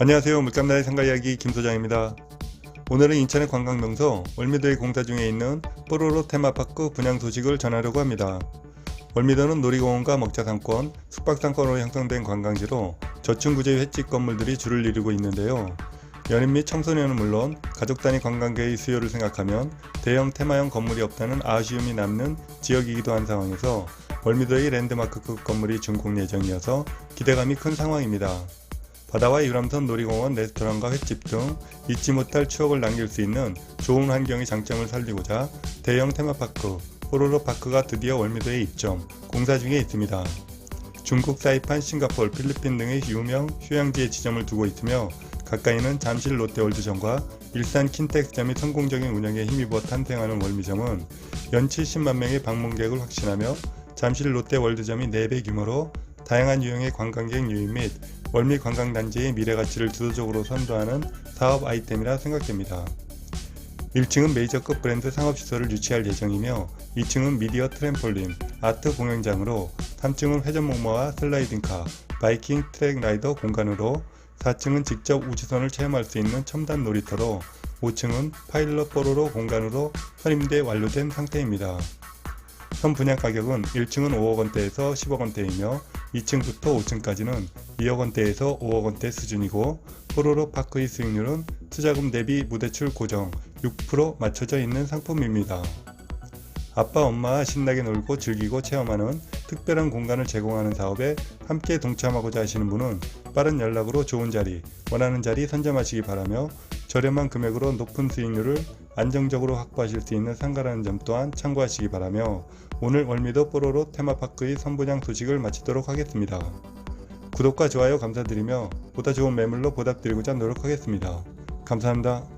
안녕하세요. 물감나의 생각 이야기 김 소장입니다. 오늘은 인천의 관광 명소 월미도에 공사 중에 있는 뽀로로 테마파크 분양 소식을 전하려고 합니다. 월미도는 놀이공원과 먹자상권, 숙박상권으로 형성된 관광지로 저층구제 횟집 건물들이 줄을 이루고 있는데요. 연인 및 청소년은 물론 가족 단위 관광객의 수요를 생각하면 대형 테마형 건물이 없다는 아쉬움이 남는 지역이기도 한 상황에서 월미도의 랜드마크급 건물이 준공 예정이어서 기대감이 큰 상황입니다. 바다와 유람선 놀이공원, 레스토랑과 횟집 등 잊지 못할 추억을 남길 수 있는 좋은 환경의 장점을 살리고자 대형 테마파크 호로로 파크가 드디어 월미도에 입점, 공사 중에 있습니다. 중국, 사이판, 싱가포르, 필리핀 등의 유명 휴양지에 지점을 두고 있으며 가까이는 잠실 롯데월드점과 일산 킨텍스점이 성공적인 운영에 힘입어 탄생하는 월미점은 연 70만 명의 방문객을 확신하며 잠실 롯데월드점이 4배 규모로 다양한 유형의 관광객 유입 및 월미 관광단지의 미래 가치를 주도적으로 선도하는 사업 아이템이라 생각됩니다. 1층은 메이저급 브랜드 상업시설을 유치할 예정이며 2층은 미디어 트램폴린, 아트 공연장으로 3층은 회전 목마와 슬라이딩카, 바이킹 트랙 라이더 공간으로 4층은 직접 우주선을 체험할 수 있는 첨단 놀이터로 5층은 파일럿 뽀로로 공간으로 선임대 완료된 상태입니다. 현 분양 가격은 1층은 5억 원대에서 10억 원대이며 2층부터 5층까지는 2억 원대에서 5억 원대 수준이고 뽀로로 파크의 수익률은 투자금 대비 무대출 고정 6% 맞춰져 있는 상품입니다. 아빠 엄마와 신나게 놀고 즐기고 체험하는 특별한 공간을 제공하는 사업에 함께 동참하고자 하시는 분은 빠른 연락으로 좋은 자리, 원하는 자리 선점하시기 바라며 저렴한 금액으로 높은 수익률을 안정적으로 확보하실 수 있는 상가라는 점 또한 참고하시기 바라며 오늘 월미도 뽀로로 테마파크의 선분양 소식을 마치도록 하겠습니다. 구독과 좋아요 감사드리며 보다 좋은 매물로 보답드리고자 노력하겠습니다. 감사합니다.